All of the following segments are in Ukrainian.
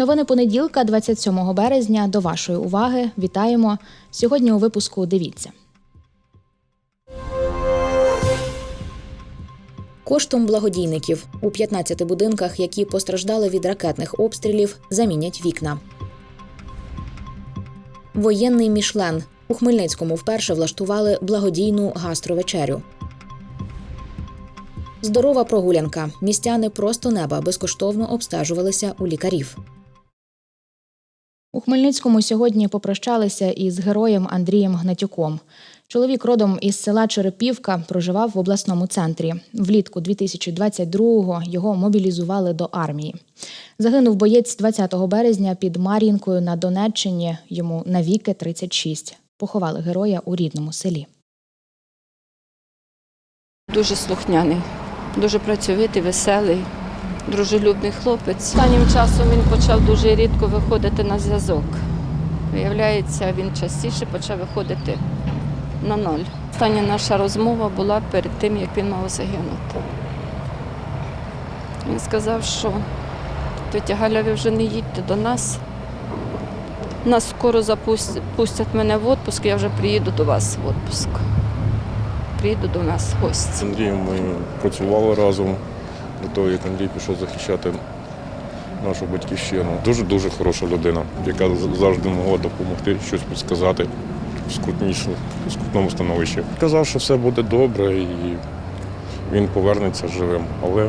Новини понеділка, 27 березня. До вашої уваги вітаємо. Сьогодні у випуску дивіться. Коштом благодійників у 15 будинках, які постраждали від ракетних обстрілів, замінять вікна. Воєнний Мішлен у Хмельницькому вперше влаштували благодійну гастровечерю. Здорова прогулянка. Містяни просто неба безкоштовно обстежувалися у лікарів. У Хмельницькому сьогодні попрощалися із героєм Андрієм Гнатюком. Чоловік родом із села Черепівка проживав в обласному центрі. Влітку 2022-го його мобілізували до армії. Загинув боєць 20 березня під Мар'їнкою на Донеччині. Йому навіки 36. Поховали героя у рідному селі. Дуже слухняний, дуже працьовитий, веселий, дружелюбний хлопець. Останнім часом він почав дуже рідко виходити на зв'язок. Виявляється, він частіше почав виходити на ноль. Остання наша розмова була перед тим, як він мав загинути. Він сказав, що тетя Галя, ви вже не їдьте до нас. Нас скоро запустять пустять мене в відпуск, я вже приїду до вас в відпуск. Приїду до нас в гості. З Андрієм ми працювали разом до того, як Андрій пішов захищати нашу батьківщину. Дуже-дуже хороша людина, яка завжди могла допомогти, щось підсказати в скрутному становищі. Казав, що все буде добре і він повернеться живим, але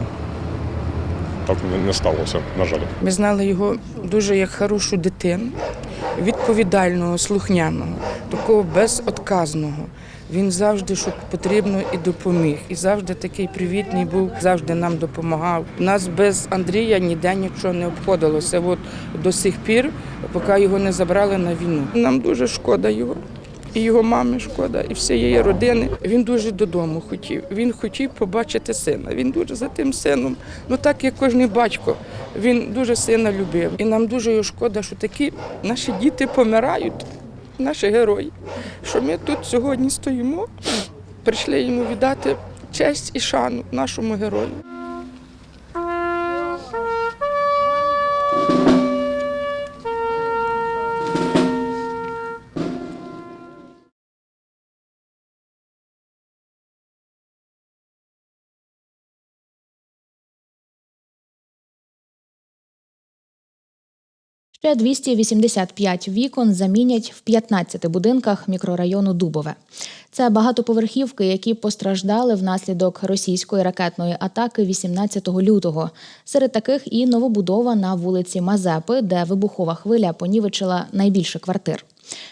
так не сталося, на жаль. Ми знали його дуже як хорошу дитину, відповідального, слухняного, такого безотказного. Він завжди, що потрібно, і допоміг. І завжди такий привітний був, завжди нам допомагав. Нас без Андрія ніде нічого не обходилося. От до сих пір, поки його не забрали на війну. Нам дуже шкода його. І його мами шкода, і всієї родини. Він дуже додому хотів. Він хотів побачити сина. Він дуже за тим сином. Ну так як кожен батько, він дуже сина любив. І нам дуже його шкода, що такі наші діти помирають, наші герої. Що ми тут сьогодні стоїмо, прийшли йому віддати честь і шану нашому герою. Ще 285 вікон замінять в 15 будинках мікрорайону Дубове. Це багатоповерхівки, які постраждали внаслідок російської ракетної атаки 18 лютого. Серед таких і новобудова на вулиці Мазепи, де вибухова хвиля понівечила найбільше квартир.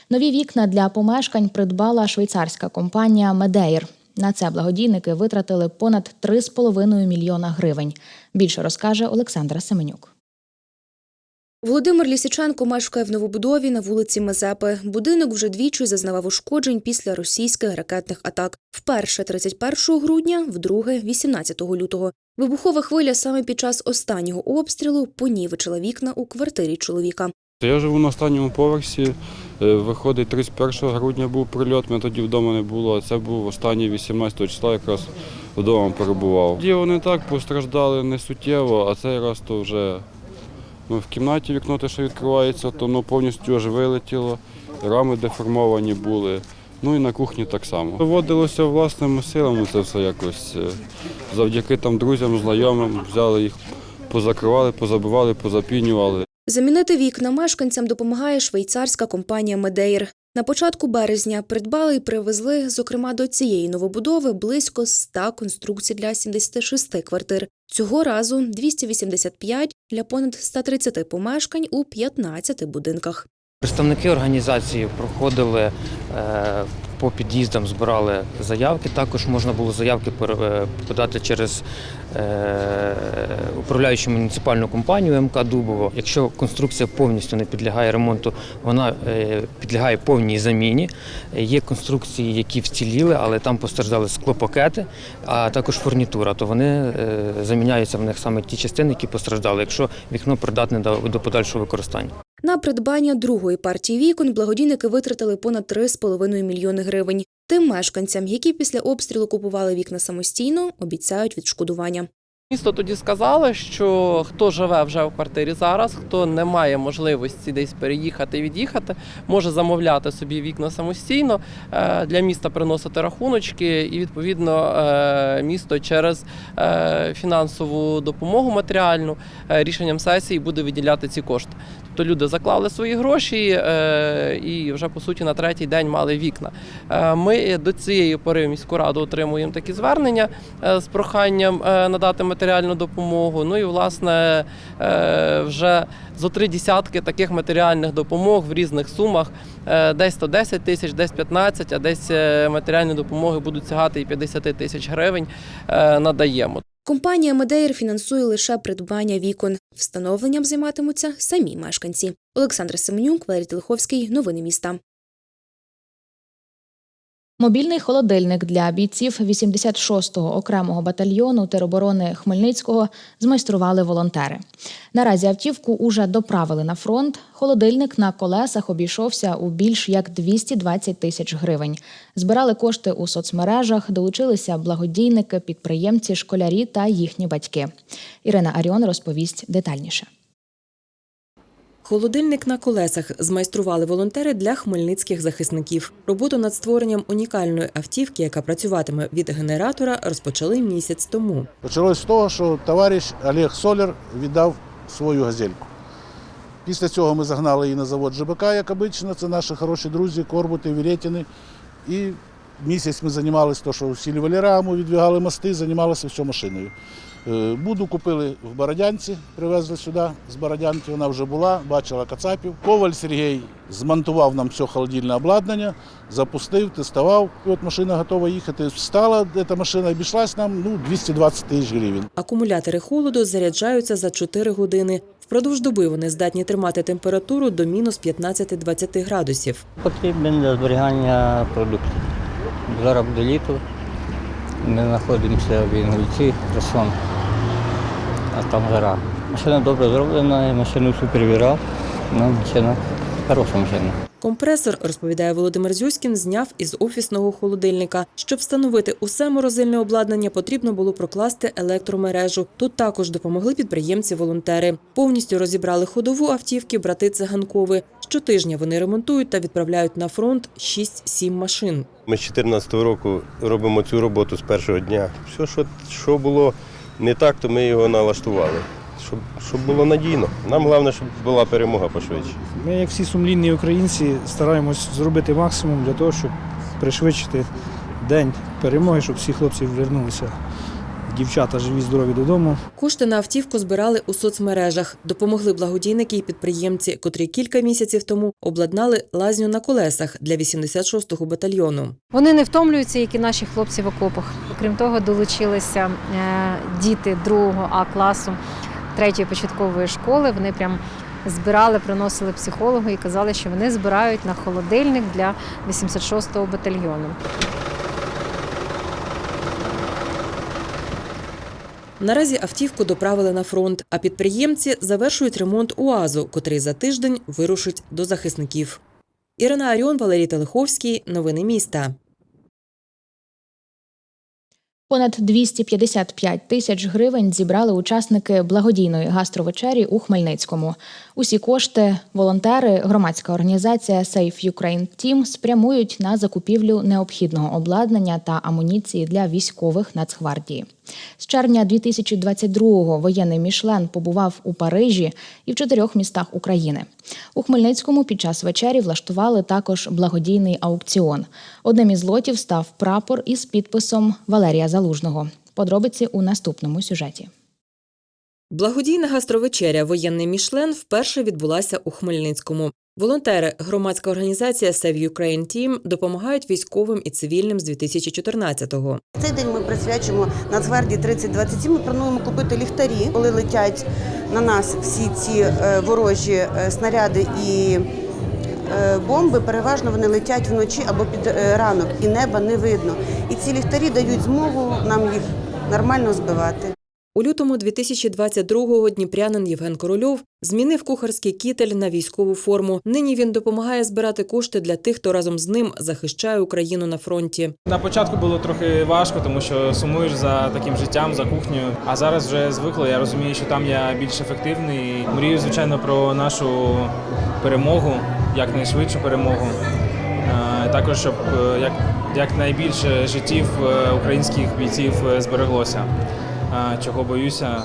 Нові вікна для помешкань придбала швейцарська компанія Медеїр. На це благодійники витратили понад 3,5 мільйона гривень. Більше розкаже Олександра Семенюк. Володимир Лісиченко мешкає в новобудові на вулиці Мазепи. Будинок вже двічі зазнавав ушкоджень після російських ракетних атак. Вперше 31 грудня, вдруге 18 лютого. Вибухова хвиля саме під час останнього обстрілу понівечила вікна у квартирі чоловіка. Я живу на останньому поверсі. Е, Виходить, 31 грудня був прильот, мене тоді вдома не було. Це був останній 18 числа, якраз вдома перебував. Тоді вони так постраждали не суттєво, а цей раз то вже в кімнаті вікно те, що відкривається, то воно повністю аж вилетіло, рами деформовані були. Ну і на кухні так само. Доводилося власними силами це все якось. е, Завдяки там друзям, знайомим взяли їх, позакривали, позабивали, позапінювали. Замінити вікна мешканцям допомагає швейцарська компанія Медеїр. На початку березня придбали і привезли, зокрема, до цієї новобудови близько 100 конструкцій для 76 квартир. Цього разу 285 для понад 130 помешкань у 15 будинках. Представники організації проходили е, по під'їздам збирали заявки. Також можна було заявки е, подати через е, управляючу муніципальну компанію МК Дубово. Якщо конструкція повністю не підлягає ремонту, вона е, підлягає повній заміні. Є конструкції, які вціліли, але там постраждали склопакети, а також фурнітура. То вони заміняються в них саме ті частини, які постраждали, якщо вікно придатне до подальшого використання. На придбання другої партії вікон благодійники витратили понад 3,5 мільйони гривень. Тим мешканцям, які після обстрілу купували вікна самостійно, обіцяють відшкодування. Місто тоді сказало, що хто живе вже в квартирі зараз, хто не має можливості десь переїхати і від'їхати, може замовляти собі вікна самостійно е, для міста приносити рахуночки, і відповідно е, місто через е, фінансову допомогу матеріальну рішенням сесії буде виділяти ці кошти. Тобто люди заклали свої гроші е, і вже по суті на третій день мали вікна. Е, Ми до цієї пори в міську раду отримуємо такі звернення е, з проханням надати матеріальну допомогу. Ну і власне вже зо три десятки таких матеріальних допомог в різних сумах. Десь 110 тисяч, десь 15, а десь матеріальні допомоги будуть сягати і 50 тисяч гривень. Надаємо. Компанія Медеєр фінансує лише придбання вікон. Встановленням займатимуться самі мешканці. Олександр Семенюк, Валерій Телеховський. Новини міста. Мобільний холодильник для бійців 86-го окремого батальйону тероборони Хмельницького змайстрували волонтери. Наразі автівку уже доправили на фронт. Холодильник на колесах обійшовся у більш як 220 тисяч гривень. Збирали кошти у соцмережах, долучилися благодійники, підприємці, школярі та їхні батьки. Ірина Аріон розповість детальніше. Холодильник на колесах змайстрували волонтери для хмельницьких захисників. Роботу над створенням унікальної автівки, яка працюватиме від генератора, розпочали місяць тому. Почалось з того, що товариш Олег Соляр віддав свою газельку. Після цього ми загнали її на завод ЖБК, як обично, це наші хороші друзі, Корбути, Вірєтіни. І місяць ми займалися, то, що усілювали раму, відвігали мости, займалися все машиною. Е, Буду купили в Бородянці, привезли сюди з Бородянки, вона вже була, бачила кацапів. Коваль Сергій змонтував нам все холодильне обладнання, запустив, тестував. І от машина готова їхати. Встала, ця машина обійшлась нам ну, 220 тисяч гривень. Акумулятори холоду заряджаються за 4 години. Впродовж доби вони здатні тримати температуру до мінус 15-20 градусів. Потрібен для зберігання продуктів. Зараз буде літо. Ми знаходимося в Інгульці, Херсон, а там гора. Машина добре зроблена, машину всю перевіряв, Ну, машина хороша машина. Компресор, розповідає Володимир Зюськін, зняв із офісного холодильника. Щоб встановити усе морозильне обладнання, потрібно було прокласти електромережу. Тут також допомогли підприємці-волонтери. Повністю розібрали ходову автівки брати Циганкови. Щотижня вони ремонтують та відправляють на фронт 6-7 машин. Ми з 2014 року робимо цю роботу з першого дня. Все, що, було не так, то ми його налаштували. Щоб, щоб було надійно. Нам головне, щоб була перемога пошвидше. Ми, як всі сумлінні українці, стараємось зробити максимум для того, щоб пришвидшити день перемоги, щоб всі хлопці вернулися. Дівчата живі, здорові додому. Кошти на автівку збирали у соцмережах. Допомогли благодійники і підприємці, котрі кілька місяців тому обладнали лазню на колесах для 86-го батальйону. Вони не втомлюються, як і наші хлопці в окопах. Окрім того, долучилися е, діти 2 А класу третьої початкової школи. Вони прям збирали, приносили психологу і казали, що вони збирають на холодильник для 86-го батальйону. Наразі автівку доправили на фронт, а підприємці завершують ремонт УАЗу, котрий за тиждень вирушить до захисників. Ірина Аріон, Валерій Телеховський. Новини міста. Понад 255 тисяч гривень зібрали учасники благодійної гастровечері у Хмельницькому. Усі кошти волонтери, громадська організація Safe Ukraine Team спрямують на закупівлю необхідного обладнання та амуніції для військових Нацгвардії. З червня 2022-го воєнний Мішлен побував у Парижі і в чотирьох містах України. У Хмельницькому під час вечері влаштували також благодійний аукціон. Одним із лотів став прапор із підписом Валерія Залужного. Подробиці у наступному сюжеті. Благодійна гастровечеря Воєнний Мішлен вперше відбулася у Хмельницькому. Волонтери, громадська організація Save Ukraine Team допомагають військовим і цивільним з 2014-го. Цей день ми присвячуємо Нацгвардії 3027. Ми плануємо купити ліхтарі, коли летять на нас всі ці е, ворожі е, снаряди і е, бомби. Переважно вони летять вночі або під ранок, і неба не видно. І ці ліхтарі дають змогу нам їх нормально збивати. У лютому 2022-го дніпрянин Євген Корольов змінив кухарський кітель на військову форму. Нині він допомагає збирати кошти для тих, хто разом з ним захищає Україну на фронті. На початку було трохи важко, тому що сумуєш за таким життям, за кухнею. А зараз вже звикло. Я розумію, що там я більш ефективний. Мрію, звичайно, про нашу перемогу, якнайшвидшу перемогу. Е, Також щоб е, як, якнайбільше життів е, українських бійців збереглося. Е, Чого боюся,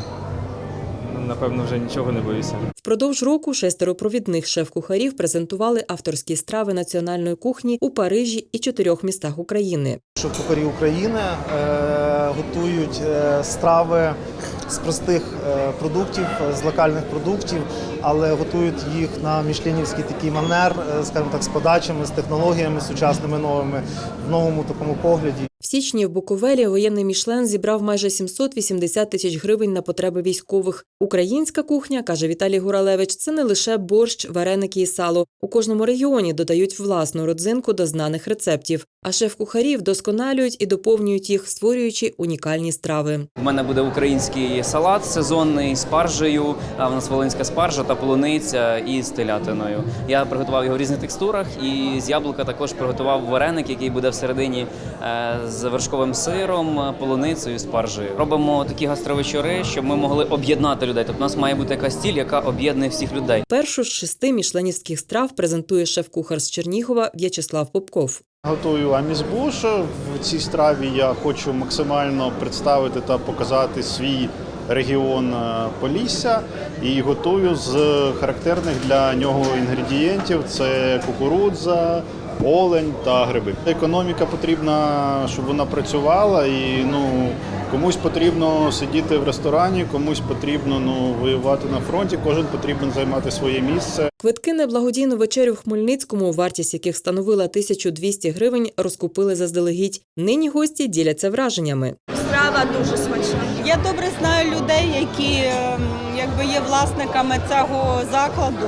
напевно, вже нічого не боюся. Впродовж року шестеро провідних шеф-кухарів презентували авторські страви національної кухні у Парижі і чотирьох містах України. Шеф-кухарі України е, готують е, страви з простих е, продуктів, з локальних продуктів, але готують їх на мішленівський такий манер, скажімо так, з подачами, з технологіями сучасними новими в новому такому погляді. Січні в Буковелі воєнний Мішлен зібрав майже 780 тисяч гривень на потреби військових. Українська кухня, каже Віталій Гуралевич, це не лише борщ, вареники і сало. У кожному регіоні додають власну родзинку до знаних рецептів. А шеф-кухарі вдосконалюють і доповнюють їх, створюючи унікальні страви. У мене буде український салат сезонний з спаржею. А в нас волинська спаржа та полуниця і з телятиною. Я приготував його в різних текстурах, і з яблука також приготував вареник, який буде всередині е, з вершковим сиром, полуницею, спаржею. Робимо такі гастровечори, щоб ми могли об'єднати людей. Тобто у нас має бути якась стіль, яка об'єднує всіх людей. Першу з шести мішленівських страв презентує шеф-кухар з Чернігова В'ячеслав Попков. Готую амізбуш. В цій страві я хочу максимально представити та показати свій регіон е, Полісся і готую з характерних для нього інгредієнтів: це кукурудза, олень та гриби. Економіка потрібна, щоб вона працювала, і ну комусь потрібно сидіти в ресторані, комусь потрібно ну воювати на фронті. Кожен потрібен займати своє місце. Квитки на благодійну вечерю в Хмельницькому, вартість яких становила 1200 гривень, розкупили заздалегідь. Нині гості діляться враженнями. Страва дуже смачна. Я добре знаю людей, які ем, якби є власниками цього закладу.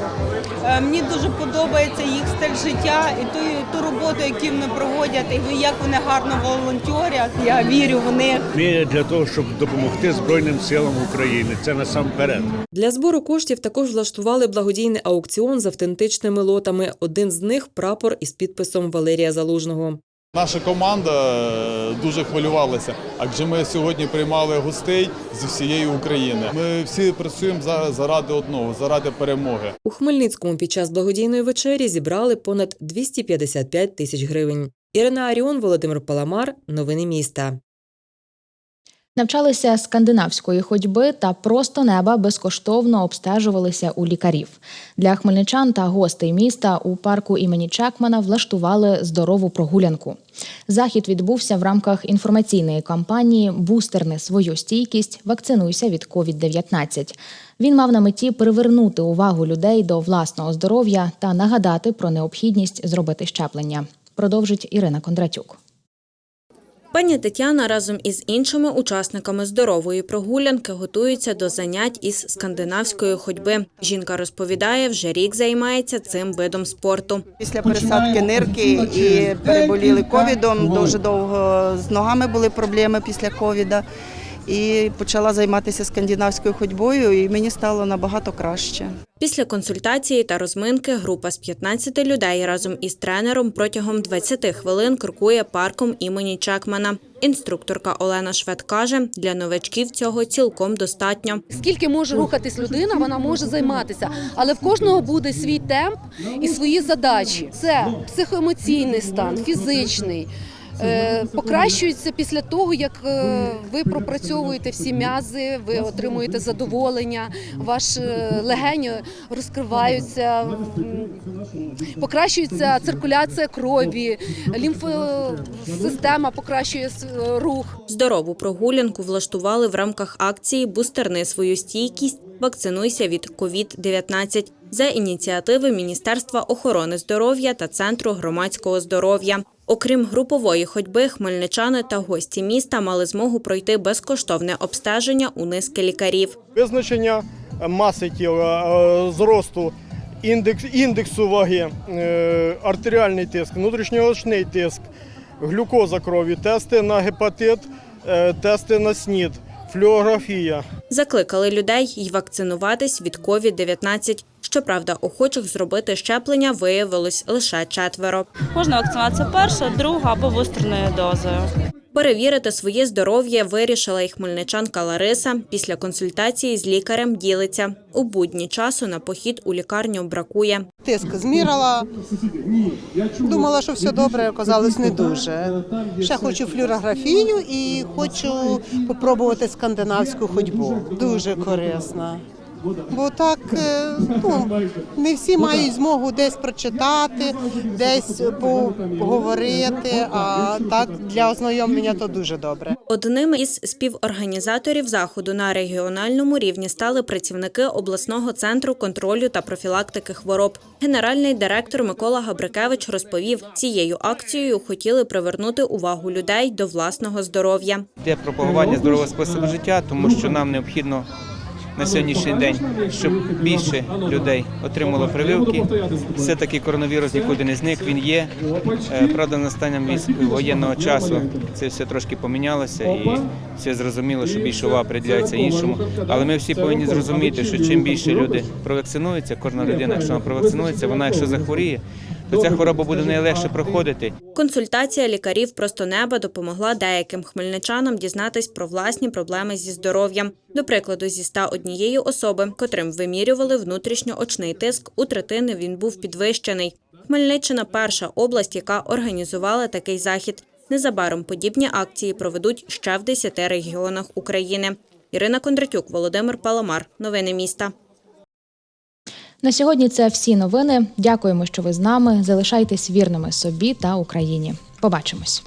Е, Мені дуже подобається їх стиль життя і ту, ту роботу, яку вони проводять, і як вони гарно волонтерять. Я вірю в них. Ми для того, щоб допомогти Збройним силам України. Це насамперед. Для збору коштів також влаштували благодійний аукціон з автентичними лотами. Один з них прапор із підписом Валерія Залужного. Наша команда е, дуже хвилювалася, адже ми сьогодні приймали гостей з всієї України. Ми всі працюємо зараз заради одного, заради перемоги. У Хмельницькому під час благодійної вечері зібрали понад 255 тисяч гривень. Ірина Аріон, Володимир Паламар. Новини міста. Навчалися скандинавської ходьби та просто неба безкоштовно обстежувалися у лікарів. Для хмельничан та гостей міста у парку імені Чекмана влаштували здорову прогулянку. Захід відбувся в рамках інформаційної кампанії Бустерни свою стійкість, вакцинуйся від COVID-19». Він мав на меті привернути увагу людей до власного здоров'я та нагадати про необхідність зробити щеплення. Продовжить Ірина Кондратюк. Пані Тетяна разом із іншими учасниками здорової прогулянки готується до занять із скандинавської ходьби. Жінка розповідає, вже рік займається цим видом спорту. Після пересадки нирки і переболіли ковідом. Дуже довго з ногами були проблеми після ковіда. І почала займатися скандинавською ходьбою, і мені стало набагато краще. Після консультації та розминки група з 15 людей разом із тренером протягом 20 хвилин крокує парком імені Чекмана. Інструкторка Олена Швед каже, для новачків цього цілком достатньо. Скільки може рухатись людина, вона може займатися, але в кожного буде свій темп і свої задачі. Це психоемоційний стан, фізичний. Е, Покращується після того, як е, ви пропрацьовуєте всі м'язи, ви отримуєте задоволення, ваш е, легені розкриваються, покращується циркуляція крові, лімфосистема покращує рух. Здорову прогулянку влаштували в рамках акції Бустерни свою стійкість Вакцинуйся від COVID-19 за ініціативи Міністерства охорони здоров'я та Центру громадського здоров'я. Окрім групової ходьби, хмельничани та гості міста мали змогу пройти безкоштовне обстеження у низки лікарів. Визначення маси тіла, е, зросту, індекс, індексу ваги, е, артеріальний тиск, внутрішньоочний тиск, глюкоза крові, тести на гепатит, е, тести на СНІД, флюорографія. Закликали людей й вакцинуватись від COVID-19. Щоправда, охочих зробити щеплення виявилось лише четверо. Можна вакцинуватися перша, друга або бустерною дозою. Перевірити своє здоров'я вирішила й хмельничанка Лариса. Після консультації з лікарем ділиться. У будні часу на похід у лікарню бракує. Тиск змірила. Думала, що все добре, оказалось не дуже. Ще хочу флюорографію і хочу спробувати скандинавську ходьбу. Дуже корисна. Бо так е, ну, не всі мають змогу десь прочитати, десь поговорити, а так для ознайомлення то дуже добре. Одним із співорганізаторів заходу на регіональному рівні стали працівники обласного центру контролю та профілактики хвороб. Генеральний директор Микола Габрикевич розповів, цією акцією хотіли привернути увагу людей до власного здоров'я. Йде пропагування здорового способу життя, тому що нам необхідно на сьогоднішній день, щоб більше людей отримало прививки. Все-таки коронавірус нікуди не зник, він є. Е, Правда, настанням військ- воєнного часу це все трошки помінялося і все зрозуміло, що більше увага приділяється іншому. Але ми всі повинні зрозуміти, що чим більше люди провакцинуються, кожна людина, якщо вона провакцинується, вона якщо захворіє, то ця хвороба буде в неї легше проходити. Консультація лікарів просто неба допомогла деяким хмельничанам дізнатись про власні проблеми зі здоров'ям. До прикладу, зі 101 особи, котрим вимірювали внутрішньоочний тиск, у третини він був підвищений. Хмельниччина перша область, яка організувала такий захід. Незабаром подібні акції проведуть ще в 10 регіонах України. Ірина Кондратюк, Володимир Паламар. Новини міста. На сьогодні це всі новини. Дякуємо, що ви з нами. Залишайтесь вірними собі та Україні. Побачимось.